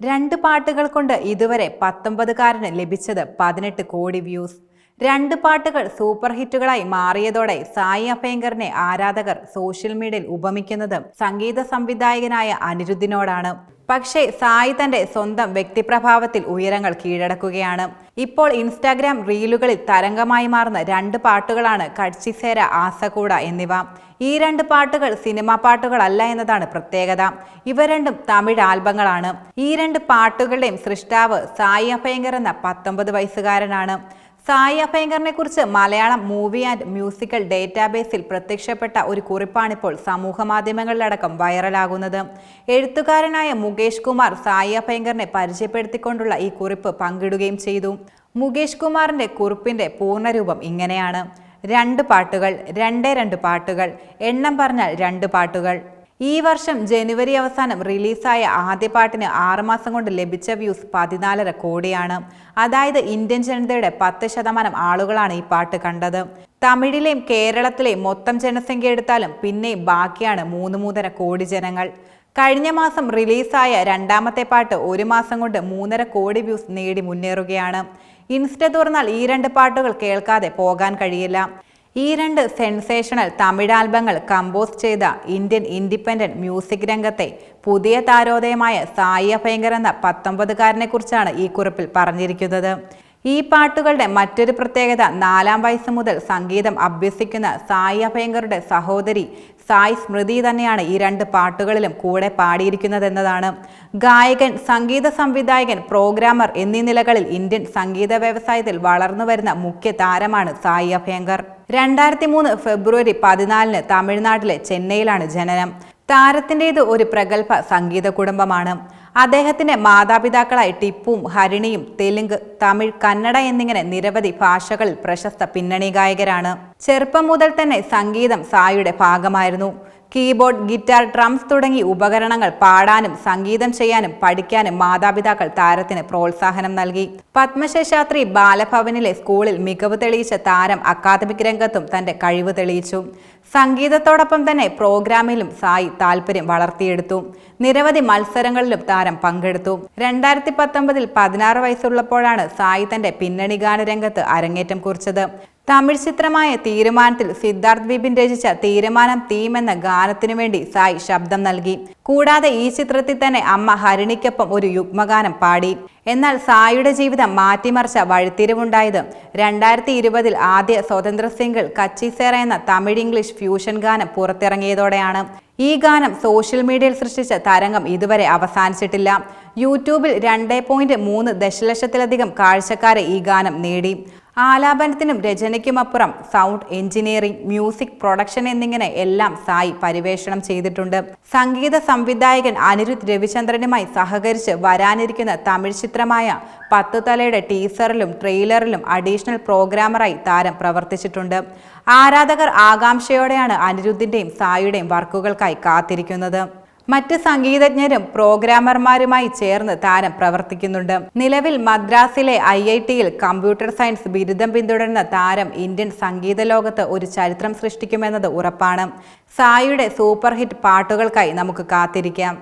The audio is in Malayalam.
രണ്ട് പാട്ടുകൾ കൊണ്ട് ഇതുവരെ പത്തൊമ്പതുകാരന് ലഭിച്ചത് പതിനെട്ട് കോടി വ്യൂസ്. രണ്ട് പാട്ടുകൾ സൂപ്പർ ഹിറ്റുകളായി മാറിയതോടെ സായി അഭയങ്കറിനെ ആരാധകർ സോഷ്യൽ മീഡിയയിൽ ഉപമിക്കുന്നത് സംഗീത സംവിധായകനായ അനിരുദ്ധിനോടാണ്. പക്ഷേ സായി തന്റെ സ്വന്തം വ്യക്തിപ്രഭാവത്തിൽ ഉയരങ്ങൾ കീഴടക്കുകയാണ്. ഇപ്പോൾ ഇൻസ്റ്റാഗ്രാം റീലുകളിൽ തരംഗമായി മാറുന്ന രണ്ട് പാട്ടുകളാണ് കട്സിസേര ആസകൂട എന്നിവ. ഈ രണ്ട് പാട്ടുകൾ സിനിമാ പാട്ടുകളല്ല എന്നതാണ് പ്രത്യേകത. ഇവ രണ്ടും തമിഴ് ആൽബങ്ങളാണ്. ഈ രണ്ട് പാട്ടുകളുടെയും സൃഷ്ടാവ് സായി അഭയങ്കർ എന്ന പത്തൊമ്പത് വയസ്സുകാരനാണ്. സായി അഭയങ്കറിനെ കുറിച്ച് മലയാളം മൂവി ആൻഡ് മ്യൂസിക്കൽ ഡേറ്റാബേസിൽ പ്രത്യക്ഷപ്പെട്ട ഒരു കുറിപ്പാണിപ്പോൾ സമൂഹ മാധ്യമങ്ങളിലടക്കം വൈറലാകുന്നത്. എഴുത്തുകാരനായ മുകേഷ് കുമാർ സായി അഭയങ്കറിനെ പരിചയപ്പെടുത്തിക്കൊണ്ടുള്ള ഈ കുറിപ്പ് പങ്കിടുകയും ചെയ്തു. മുകേഷ് കുമാറിന്റെ കുറിപ്പിന്റെ പൂർണരൂപം ഇങ്ങനെയാണ്. രണ്ട് പാട്ടുകൾ രണ്ടേ രണ്ട് പാട്ടുകൾ എണ്ണം പറഞ്ഞാൽ രണ്ട് പാട്ടുകൾ. ഈ വർഷം ജനുവരി അവസാനം റിലീസായ ആദ്യ പാട്ടിന് ആറുമാസം കൊണ്ട് ലഭിച്ച വ്യൂസ് പതിനാലര കോടിയാണ് അതായത് ഇന്ത്യൻ ജനതയുടെ പത്ത് ശതമാനം ആളുകളാണ് ഈ പാട്ട് കണ്ടത്. തമിഴിലെയും കേരളത്തിലെയും മൊത്തം ജനസംഖ്യ എടുത്താലും പിന്നെയും ബാക്കിയാണ് മൂന്ന് മൂന്നര കോടി ജനങ്ങൾ. കഴിഞ്ഞ മാസം റിലീസായ രണ്ടാമത്തെ പാട്ട് ഒരു മാസം കൊണ്ട് മൂന്നര കോടി വ്യൂസ് നേടി മുന്നേറുകയാണ്. ഇൻസ്റ്റ തുറന്നാൽ ഈ രണ്ട് പാട്ടുകൾ കേൾക്കാതെ പോകാൻ കഴിയില്ല. ഈ രണ്ട് സെൻസേഷണൽ തമിഴ് ആൽബങ്ങൾ കമ്പോസ് ചെയ്ത ഇന്ത്യൻ ഇൻഡിപെൻഡന്റ് മ്യൂസിക് രംഗത്തെ പുതിയ താരോദയമായ സായി അഭയങ്കർ എന്ന പത്തൊമ്പതുകാരനെ കുറിച്ചാണ് ഈ കുറിപ്പിൽ പറഞ്ഞിരിക്കുന്നത്. ഈ പാട്ടുകളുടെ മറ്റൊരു പ്രത്യേകത നാലാം വയസ്സ് മുതൽ സംഗീതം അഭ്യസിക്കുന്ന സായി അഭയങ്കറുടെ സഹോദരി സായി സ്മൃതി തന്നെയാണ് ഈ രണ്ട് പാട്ടുകളിലും കൂടെ പാടിയിരിക്കുന്നതെന്നതാണ്. ഗായകൻ സംഗീത സംവിധായകൻ പ്രോഗ്രാമർ എന്നീ നിലകളിൽ ഇന്ത്യൻ സംഗീത വ്യവസായത്തിൽ വളർന്നു വരുന്ന മുഖ്യ താരമാണ് സായി അഭയങ്കർ. രണ്ടായിരത്തി മൂന്ന് ഫെബ്രുവരി പതിനാലിന് തമിഴ്നാട്ടിലെ ചെന്നൈയിലാണ് ജനനം. താരത്തിന്റേത് ഒരു പ്രഗത്ഭ സംഗീത കുടുംബമാണ്. അദ്ദേഹത്തിന്റെ മാതാപിതാക്കളായി ടിപ്പുവും ഹരിണിയും തെലുങ്ക് തമിഴ് കന്നഡ എന്നിങ്ങനെ നിരവധി ഭാഷകളിൽ പ്രശസ്ത പിന്നണി ഗായകരാണ്. ചെറുപ്പം മുതൽ തന്നെ സംഗീതം സായുടെ ഭാഗമായിരുന്നു. കീബോർഡ് ഗിറ്റാർ ഡ്രംസ് തുടങ്ങി ഉപകരണങ്ങൾ പാടാനും സംഗീതം ചെയ്യാനും പഠിക്കാനും മാതാപിതാക്കൾ താരത്തിന് പ്രോത്സാഹനം നൽകി. പത്മശേഷാത്രി ബാലഭവനിലെ സ്കൂളിൽ മികവ് തെളിയിച്ച താരം അക്കാദമിക് രംഗത്തും തന്റെ കഴിവ് തെളിയിച്ചു. സംഗീതത്തോടൊപ്പം തന്നെ പ്രോഗ്രാമിലും സായി താല്പര്യം വളർത്തിയെടുത്തു. നിരവധി മത്സരങ്ങളിലും താരം പങ്കെടുത്തു. രണ്ടായിരത്തി പത്തൊമ്പതിൽ പതിനാറ് വയസ്സുള്ളപ്പോഴാണ് സായി തന്റെ പിന്നണി ഗാനരംഗത്ത് അരങ്ങേറ്റം കുറിച്ചത്. തമിഴ് ചിത്രമായ തീരുമാനത്തിൽ സിദ്ധാർത്ഥ് ബിബിൻ രചിച്ച തീരുമാനം തീം എന്ന ഗാനത്തിനു വേണ്ടി സായി ശബ്ദം നൽകി. കൂടാതെ ഈ ചിത്രത്തിൽ തന്നെ അമ്മ ഹരിണിക്കൊപ്പം ഒരു യുഗ്മഗാനം പാടി. എന്നാൽ സായിയുടെ ജീവിതം മാറ്റിമറിച്ച വഴിത്തിരിവുണ്ടായത് രണ്ടായിരത്തി ഇരുപതിൽ ആദ്യ സ്വതന്ത്ര സിംഗിൾ കച്ചിസേറ എന്ന തമിഴ് ഇംഗ്ലീഷ് ഫ്യൂഷൻ ഗാനം പുറത്തിറങ്ങിയതോടെയാണ്. ഈ ഗാനം സോഷ്യൽ മീഡിയയിൽ സൃഷ്ടിച്ച തരംഗം ഇതുവരെ അവസാനിച്ചിട്ടില്ല. യൂട്യൂബിൽ രണ്ടേ പോയിന്റ് മൂന്ന് ദശലക്ഷത്തിലധികം കാഴ്ചക്കാരെ ഈ ഗാനം നേടി. ആലാപനത്തിനും രചനയ്ക്കുമപ്പുറം സൗണ്ട് എഞ്ചിനീയറിംഗ് മ്യൂസിക് പ്രൊഡക്ഷൻ എന്നിങ്ങനെ എല്ലാം സായി പരിവേഷണം ചെയ്തിട്ടുണ്ട്. സംഗീത സംവിധായകൻ അനിരുദ്ധ് രവിചന്ദ്രനുമായി സഹകരിച്ച് വരാനിരിക്കുന്ന തമിഴ് ചിത്രമായ പത്ത് തലയുടെ ടീസറിലും ട്രെയിലറിലും അഡീഷണൽ പ്രോഗ്രാമറായി താരം പ്രവർത്തിച്ചിട്ടുണ്ട്. ആരാധകർ ആകാംക്ഷയോടെയാണ് അനിരുദ്ധിന്റെയും സായിയുടെയും വർക്കുകൾക്കായി കാത്തിരിക്കുന്നത്. മറ്റ് സംഗീതജ്ഞരും പ്രോഗ്രാമർമാരുമായി ചേർന്ന് താരം പ്രവർത്തിക്കുന്നുണ്ട്. നിലവിൽ മദ്രാസിലെ ഐ ഐ ടിയിൽ കമ്പ്യൂട്ടർ സയൻസ് ബിരുദം പിന്തുടരുന്ന താരം ഇന്ത്യൻ സംഗീത ലോകത്ത് ഒരു ചരിത്രം സൃഷ്ടിക്കുമെന്നത് ഉറപ്പാണ്. സായിയുടെ സൂപ്പർ ഹിറ്റ് പാട്ടുകൾക്കായി നമുക്ക് കാത്തിരിക്കാം.